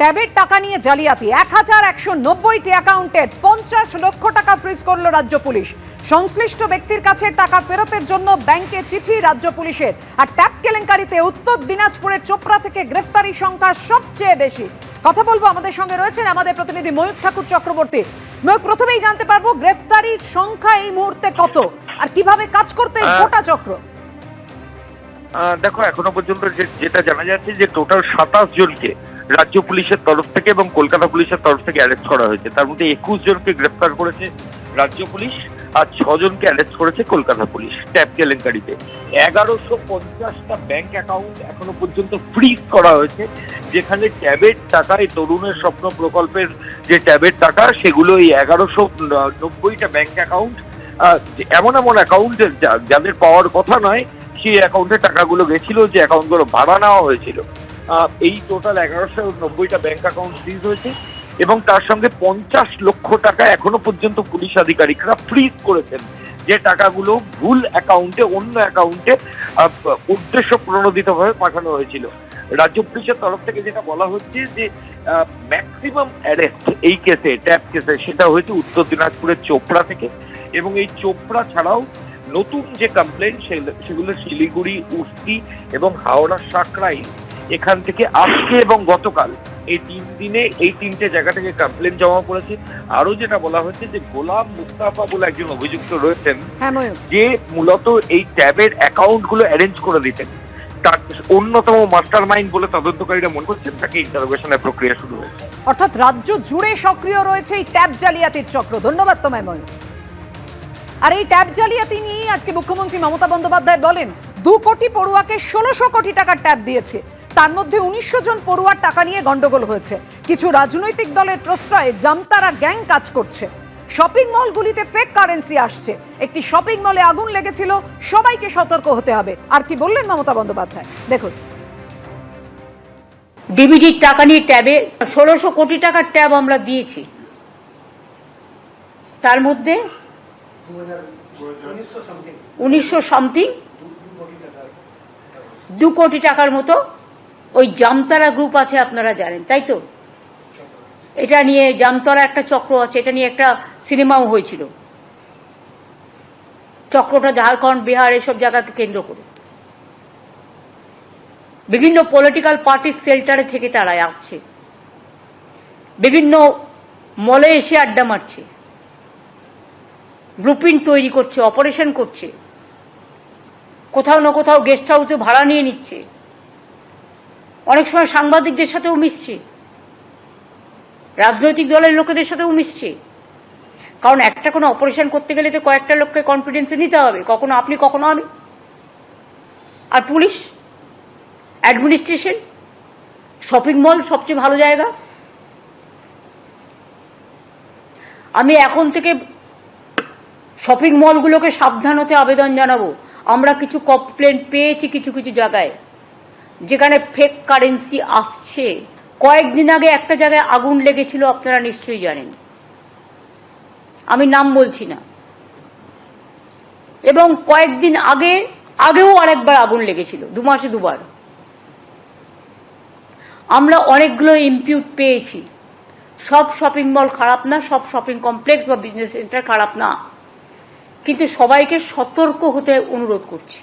ট্যাবের টাকা নিয়ে জালিয়াতি। এক হাজার একশো নব্বইটি অ্যাকাউন্টে পঞ্চাশ লক্ষ টাকা ফ্রিজ করল রাজ্য পুলিশ। সংশ্লিষ্ট ব্যক্তির কাছে টাকা ফেরতের জন্য ব্যাংকে চিঠি রাজ্য পুলিশের। আর ট্যাব কেলেঙ্কারিতে উত্তর দিনাজপুরের চোপড়া থেকে গ্রেফতারি সংখ্যা সবচেয়ে বেশি। কথা বলব আমাদের সঙ্গে রয়েছেন আমাদের প্রতিনিধি ময়ূর ঠাকুর চক্রবর্তী। ময়ূর প্রথমেই জানতে পারব গ্রেফতারির সংখ্যা এই মুহূর্তে কত? আর কীভাবে কাজ করতে গোটা চক্র? দেখো এখনও পর্যন্ত যেটা জানা যাচ্ছে যে টোটাল সাতাশ জনকে রাজ্য পুলিশের তরফ থেকে এবং কলকাতা পুলিশের তরফ থেকে অ্যারেস্ট করা হয়েছে। তার মধ্যে একুশ জনকে গ্রেফতার করেছে রাজ্য পুলিশ আর ছজনকে অ্যারেস্ট করেছে কলকাতা পুলিশ ট্যাব কেলেঙ্কারিতে। এগারোশো পঞ্চাশটা ব্যাংক অ্যাকাউন্ট এখনও পর্যন্ত ফ্রিজ করা হয়েছে, যেখানে ট্যাবের টাকা, এই তরুণের স্বপ্ন প্রকল্পের যে ট্যাবের টাকা, সেগুলো এই এগারোশো নব্বইটা ব্যাংক অ্যাকাউন্ট এমন এমন অ্যাকাউন্ট যাদের পাওয়ার কথা নয়, সেই অ্যাকাউন্টে টাকাগুলো গেছিল, যে অ্যাকাউন্টগুলো ভাড়া নেওয়া হয়েছিল। এই টোটাল এগারোশো নব্বইটা ব্যাংক অ্যাকাউন্ট ফ্রিজ হয়েছে এবং তার সঙ্গে পঞ্চাশ লক্ষ টাকা এখনও পর্যন্ত পুলিশ আধিকারিকরা ফ্রিজ করেছেন। যে টাকাগুলো ভুল অ্যাকাউন্টে অন্য অ্যাকাউন্টে উদ্দেশ্য প্রণোদিতভাবে পাঠানো হয়েছিল। রাজ্য পুলিশের তরফ থেকে যেটা বলা হচ্ছে যে ম্যাক্সিমাম অ্যারেস্ট এই কেসে ট্যাপ কেসে সেটা হয়েছে উত্তর দিনাজপুরের চোপড়া থেকে এবং এই চোপড়া ছাড়াও নতুন যে কমপ্লেন সেগুলো শিলিগুড়ি উস্তি এবং হাওড়া সাকরাই এখান থেকে আজকে এবং গতকাল এই তিন দিনে এই তিনটে জায়গা থেকে কমপ্লেন জমা পড়েছে। আরও যেটা বলা হয়েছে যে গোলাম মুস্তাফা বলে একজন অভিযুক্ত রয়েছেন হ্যাঁ যে মূলত এই ট্যাবের অ্যাকাউন্টগুলো অ্যারেঞ্জ করে দিতেন। তার অন্যতম মাস্টার মাইন্ড বলে তদন্তকারীরা মনে করছেন তাকে ইন্টারোগেশনের প্রক্রিয়া শুরু হয়েছে। অর্থাৎ রাজ্য জুড়ে সক্রিয় রয়েছে এই ট্যাব জালিয়াতির চক্র। ধন্যবাদ তোমায় ময়ূর। আর এই ট্যাব জালিয়াতি নিয়ে আজকে মুখ্যমন্ত্রী মমতা বন্দ্যোপাধ্যায় বলেন দু কোটি পড়ুয়াকে ষোলোশো কোটি টাকার ট্যাব দিয়েছে। তার মধ্যে উনিশশো জন পড়ুয়ার টাকা নিয়ে গন্ডগোল হয়েছে। কিছু রাজনৈতিক দলের প্রশ্রয়ে জামতারা গ্যাং কাজ করছে। শপিং মলগুলিতে ফেক কারেন্সি আসছে। একটি শপিং মলে আগুন লেগেছিল, সবাইকে সতর্ক হতে হবে। আর কি বললেন মমতা বন্দ্যোপাধ্যায়? দেখুন। ডিবিডির টাকা নিয়ে ট্যাবে ষোলোশো কোটি টাকার ট্যাব আমরা দিয়েছি। তার মধ্যে উনিশশো সামথিং দু কোটি টাকার মতো ওই জামতারা গ্রুপ আছে আপনারা জানেন, তাই তো? এটা নিয়ে জামতারা একটা চক্র আছে, এটা নিয়ে একটা সিনেমাও হয়েছিল। চক্রটা ঝাড়খণ্ড, বিহার, এসব জায়গাকে কেন্দ্র করে। বিভিন্ন পলিটিক্যাল পার্টির সেল্টারে থেকে তারা আসছে। বিভিন্ন মলে এসে আড্ডা মারছে। ব্লুপ্রিন্ট তৈরি করছে অপারেশন করছে। কোথাও না কোথাও গেস্ট হাউসে ভাড়া নিয়ে নিচ্ছে। অনেক সময় সাংবাদিকদের সাথেও মিশছে। রাজনৈতিক দলের লোকেদের সাথেও মিশছে। কারণ একটা কোনো অপারেশন করতে গেলে তো কয়েকটা লোককে কনফিডেন্সে নিতে হবে। কখনো আপনি, কখনো আমি। আর পুলিশ অ্যাডমিনিস্ট্রেশন শপিং মল সবচেয়ে ভালো জায়গা। আমি এখন থেকে শপিং মলগুলোকে সাবধান হতে আবেদন জানাব। আমরা কিছু কমপ্লেন পেয়েছি কিছু কিছু জায়গায়। যেখানে ফেক কারেন্সি আসছে, কয়েকদিন আগে একটা জায়গায় আগুন লেগেছিল, আপনারা নিশ্চয়ই জানেন। আমি নাম বলছি না। এবং কয়েকদিন আগে, আগেও আরেকবার আগুন লেগেছিল, দু মাসে দুবার। আমরা অনেকগুলো ইম্পিউট পেয়েছি। সব শপিং মল খারাপ না, সব শপিং কমপ্লেক্স বা বিজনেস সেন্টার খারাপ না। কিন্তু সবাইকে সতর্ক হতে অনুরোধ করছি।